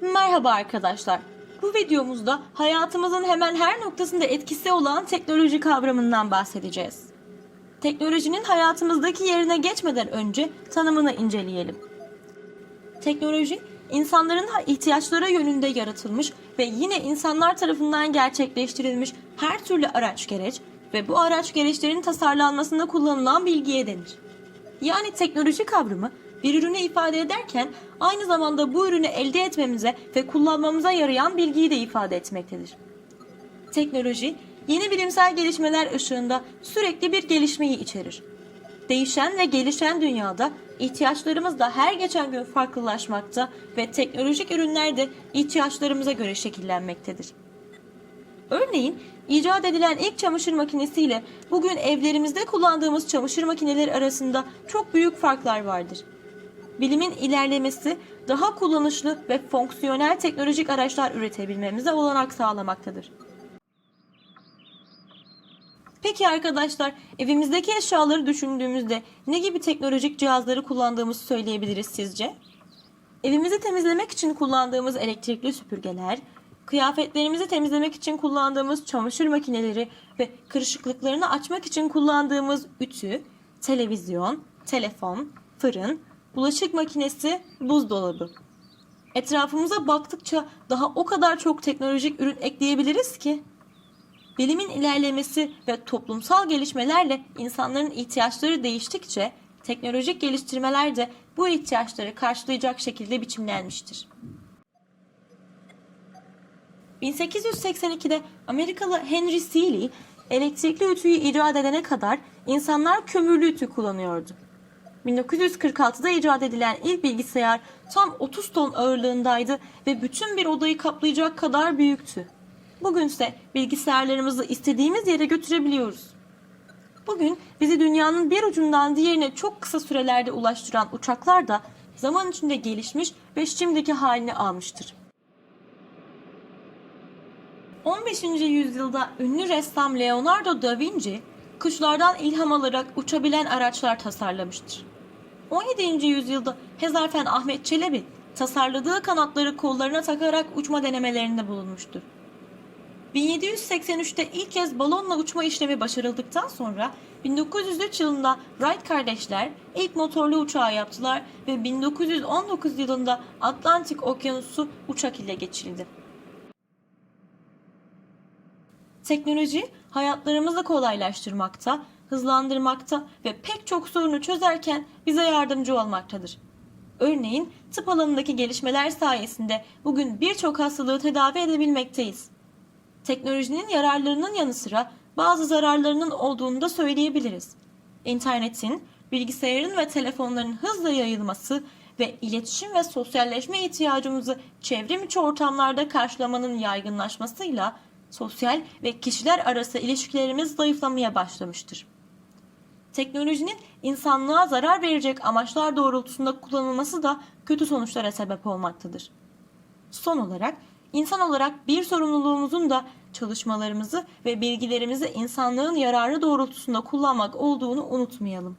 Merhaba arkadaşlar. Bu videomuzda hayatımızın hemen her noktasında etkisi olan teknoloji kavramından bahsedeceğiz. Teknolojinin hayatımızdaki yerine geçmeden önce tanımını inceleyelim. Teknoloji, insanların ihtiyaçları yönünde yaratılmış ve yine insanlar tarafından gerçekleştirilmiş her türlü araç gereç ve bu araç gereçlerin tasarlanmasında kullanılan bilgiye denir. Yani teknoloji kavramı bir ürünü ifade ederken aynı zamanda bu ürünü elde etmemize ve kullanmamıza yarayan bilgiyi de ifade etmektedir. Teknoloji, yeni bilimsel gelişmeler ışığında sürekli bir gelişmeyi içerir. Değişen ve gelişen dünyada ihtiyaçlarımız da her geçen gün farklılaşmakta ve teknolojik ürünler de ihtiyaçlarımıza göre şekillenmektedir. Örneğin icat edilen ilk çamaşır makinesiyle bugün evlerimizde kullandığımız çamaşır makineleri arasında çok büyük farklar vardır. Bilimin ilerlemesi daha kullanışlı ve fonksiyonel teknolojik araçlar üretebilmemize olanak sağlamaktadır. Peki arkadaşlar, evimizdeki eşyaları düşündüğümüzde ne gibi teknolojik cihazları kullandığımızı söyleyebiliriz sizce? Evimizi temizlemek için kullandığımız elektrikli süpürgeler, kıyafetlerimizi temizlemek için kullandığımız çamaşır makineleri ve kırışıklıklarını açmak için kullandığımız ütü, televizyon, telefon, fırın, bulaşık makinesi, buzdolabı. Etrafımıza baktıkça daha o kadar çok teknolojik ürün ekleyebiliriz ki. Bilimin ilerlemesi ve toplumsal gelişmelerle insanların ihtiyaçları değiştikçe teknolojik geliştirmeler de bu ihtiyaçları karşılayacak şekilde biçimlenmiştir. 1882'de Amerikalı Henry Seeley elektrikli ütüyü icat edene kadar insanlar kömürlü ütü kullanıyordu. 1946'da icat edilen ilk bilgisayar tam 30 ton ağırlığındaydı ve bütün bir odayı kaplayacak kadar büyüktü. Bugünse bilgisayarlarımızı istediğimiz yere götürebiliyoruz. Bugün bizi dünyanın bir ucundan diğerine çok kısa sürelerde ulaştıran uçaklar da zaman içinde gelişmiş ve şimdiki halini almıştır. 15. yüzyılda ünlü ressam Leonardo da Vinci kuşlardan ilham alarak uçabilen araçlar tasarlamıştır. 17. yüzyılda Hezarfen Ahmet Çelebi tasarladığı kanatları kollarına takarak uçma denemelerinde bulunmuştur. 1783'te ilk kez balonla uçma işlemi başarıldıktan sonra 1903 yılında Wright kardeşler ilk motorlu uçağı yaptılar ve 1919 yılında Atlantik Okyanusu uçak ile geçildi. Teknoloji hayatlarımızı kolaylaştırmakta, hızlandırmakta ve pek çok sorunu çözerken bize yardımcı olmaktadır. Örneğin tıp alanındaki gelişmeler sayesinde bugün birçok hastalığı tedavi edebilmekteyiz. Teknolojinin yararlarının yanı sıra bazı zararlarının olduğunu da söyleyebiliriz. İnternetin, bilgisayarın ve telefonların hızla yayılması ve iletişim ve sosyalleşme ihtiyacımızı çevrim içi ortamlarda karşılamanın yaygınlaşmasıyla sosyal ve kişiler arası ilişkilerimiz zayıflamaya başlamıştır. Teknolojinin insanlığa zarar verecek amaçlar doğrultusunda kullanılması da kötü sonuçlara sebep olmaktadır. Son olarak insan olarak bir sorumluluğumuzun da çalışmalarımızı ve bilgilerimizi insanlığın yararı doğrultusunda kullanmak olduğunu unutmayalım.